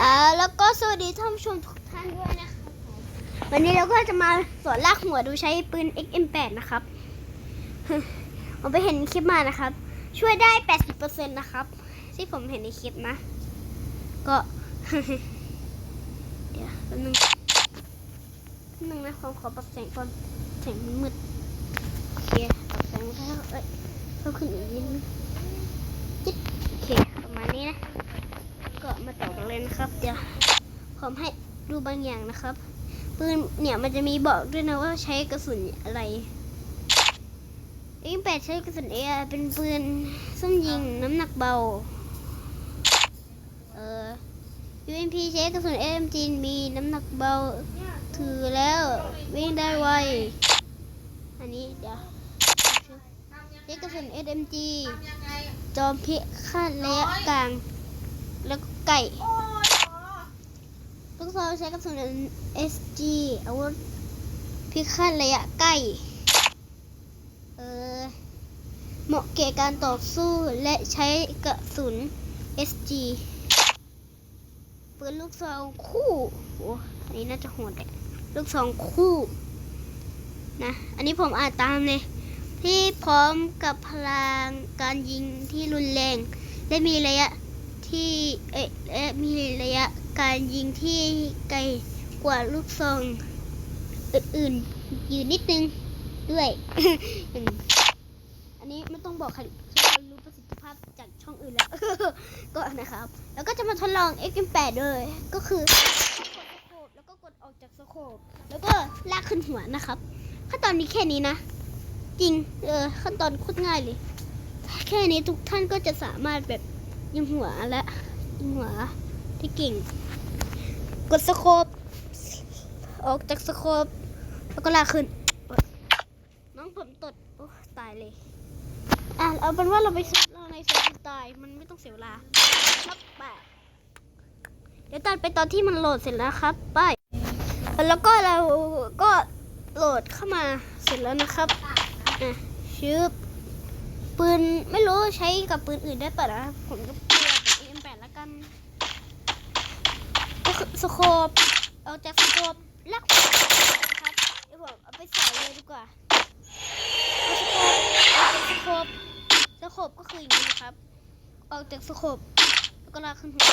อ่าแล้วก็สวัสดีท่านผู้ชมทุกท่านด้วยนะครับผมวันนี้เราก็จะมาสอนลากหัวดูใช้ปืน XM8 นะครับ ผมไปเห็นคลิปมานะครับ ช่วยได้ 80%นะครับ ที่ผมเห็นในคลิปนะ ก็ เดี๋ยวแป๊บนึงแป๊บนึงนะผมขอปรับแสงก่อนแสงมันมืดโอเคปรับแสงแล้วเอ้ยเพิ่มขึ้นอีกนิดนึงจิ๊ดโอเคประมาณนี้นะ ก็มาต่อกัน เลยนะครับ เดี๋ยวผมให้ดูบางอย่างนะครับ ปืนเนี่ยมันจะมีบอกด้วยนะว่าใช้กระสุนอะไรยิงแปดใช้กระสุนเอเป็นปืนส้มยิงน้ำหนักเบา เอ่อ UMP ใช้กระสุน AMG มีน้ำหนักเบา ถือแล้ววิ่งได้ไว อันนี้เดี๋ยวใช้กระสุน SMG จอมพิฆาตระยะกลาง แล้วก็ไก่ ลูกซองใช้กระสุน SG อาวุธพิฆาตระยะใกล้ เออ เหมาะแก่การต่อสู้และใช้กระสุน SG ปืนลูกซองคู่โอ้อันนี้น่าจะโหดเลยลูกซองคู่ นะ อันนี้ผมอ่านตามเลย ที่พร้อมกับพลังการยิงที่รุนแรง และมีระยะที่ เอ๊ะและมีระยะ การยิงที่ไกลกว่าลูกซองอื่นๆอยู่นิดนึงด้วย อันนี้ไม่ต้องบอกใครทุกคนรู้ประสิทธิภาพจากช่องอื่นแล้ว ก็นะครับ แล้วก็จะมาทดลอง X8 ด้วยก็คือกดสโคแล้วก็กดออกจากสโคปแล้วก็ลากขึ้นหัวนะครับขั้นตอนนี้แค่นี้นะ จริง เออ ขั้นตอนโคตรง่ายเลย แค่นี้ทุกท่านก็จะสามารถแบบยิงหัวและยิงหัว ที่เก่ง กดสโคปออกจากสโคปแล้วก็ลากขึ้น น้องผมตด โอ้ตายเลย อะ เอาเป็นว่าเราไปเราในเซฟตาย มันไม่ต้องเสียเวลาครับไปเดี๋ยวตัดไปตอนที่มันโหลดเสร็จแล้วครับ ไป แล้วก็เราก็โหลดเข้ามาเสร็จแล้วนะครับอะชืบปืนไม่รู้ใช้กับปืนอื่นได้ปะนะผมจะเปลี่ยนเป็น M8 แล้วกันก็คือ สโคปเอาจากสโคปลักนะครับเดี๋ยวผมเอาไปใส่เลยดีกว่าออกจากสโคปสโคปก็คืออย่างนี้นะครับออกจากสโคปแล้วก็ลากขึ้นหัว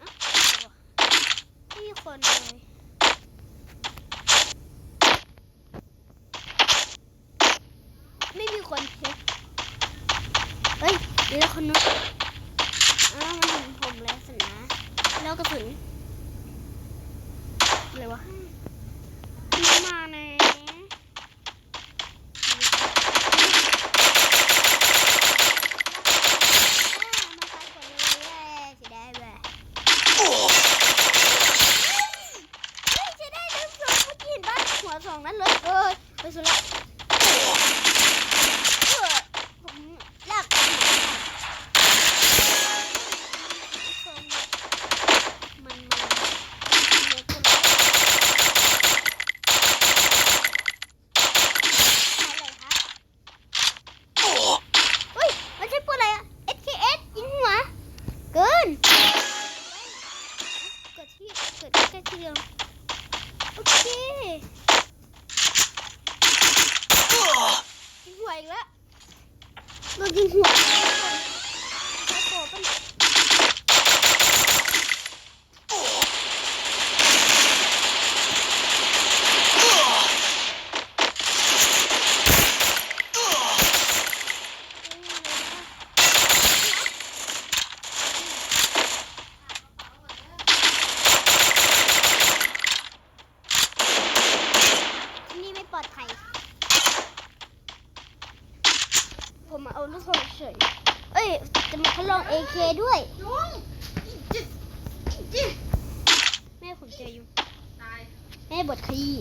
อะไม่มีคนเลยไม่มีคนเช็คเฮ้ยเดี๋ยวคนนึงอ้าวมันเห็นผมแล้วสินะ แล้วกระสุนอะไรวะมันมาแน่ หัวส องนั้นเลยเอ้ยไปสุดละผมลากมันมันเฮ้ยมันใช่ปืนอะไรอะ SKS ยิงหัว เกิน เกิดที่เกิดแค่ที่เดียว โอเคยิงหัวอีกแล้วโดนยิงหัวโอ้โหเป็นที่นี่ไม่ปลอดภัย ผมมาเอาลูกโซ่เฉย เอ้ย จะมาทดลอง AK ด้วย แม่ผมเจออยู่แม่บทขยี้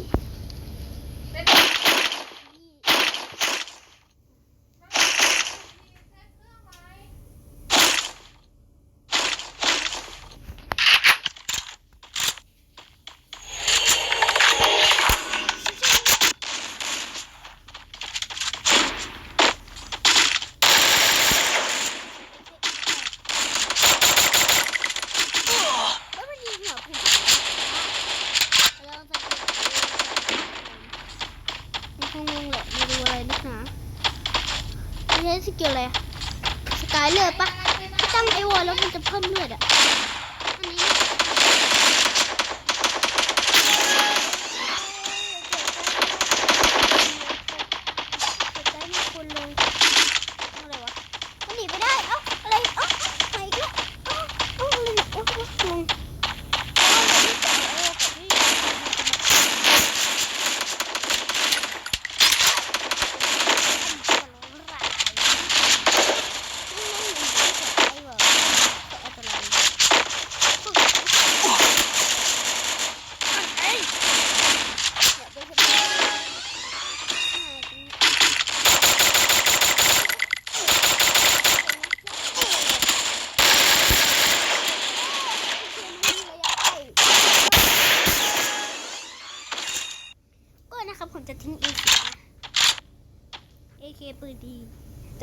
สกิลอะไรสกายเลือดปะตั้งไอวอลแล้วมันจะเพิ่มเลือดอะ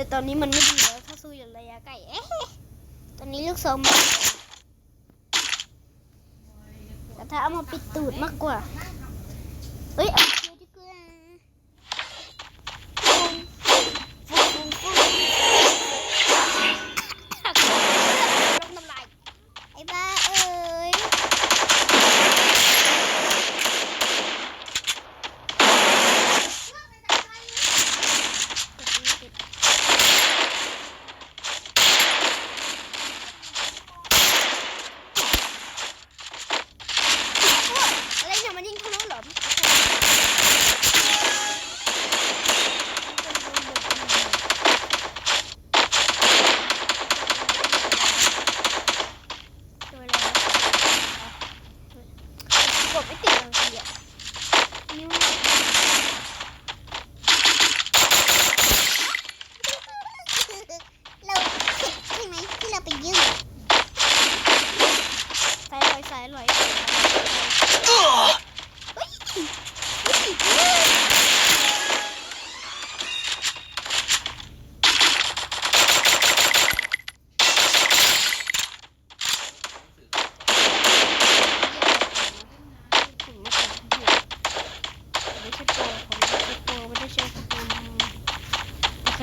แต่ตอนนี้มันไม่ดีแล้วถ้าสู้อยู่ระยะไกลเอ๊ะตอนนี้ลูกสองมาแต่ถ้าเอามาปิดตูดมากกว่าเอ้ย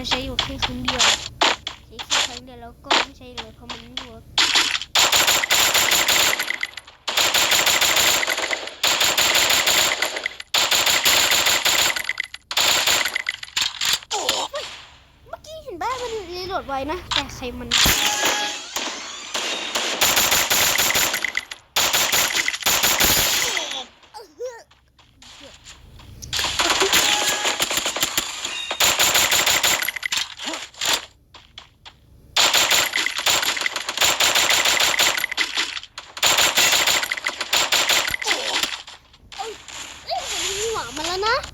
ใช้อยู่แค่ครึ่งเดียวใช้แค่ครั้งเดียวแล้วก็ไม่ใช่เลยเพราะมันไม่เวิร์ก ดไว้นะ แต่ใช้มันมาแล้วนะ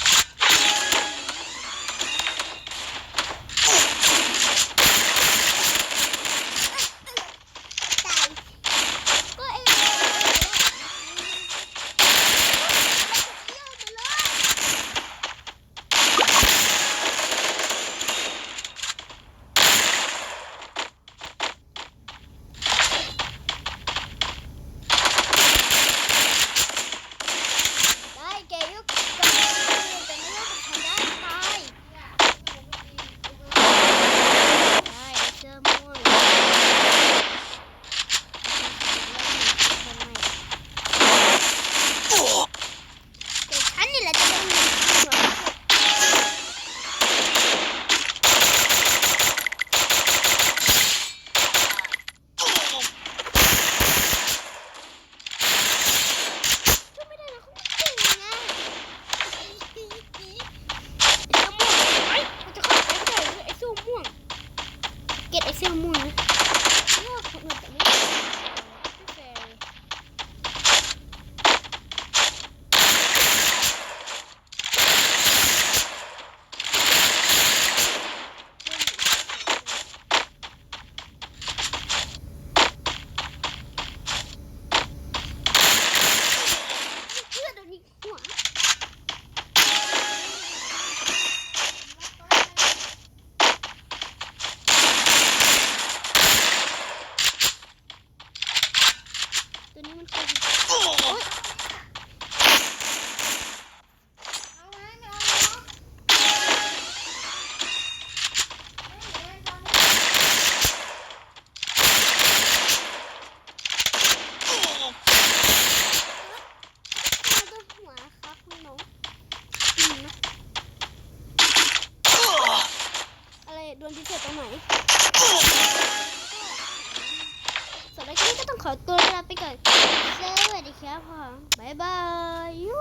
ขอตัวลาไปก่อนสวัสดีครับผมบ๊ายบายยู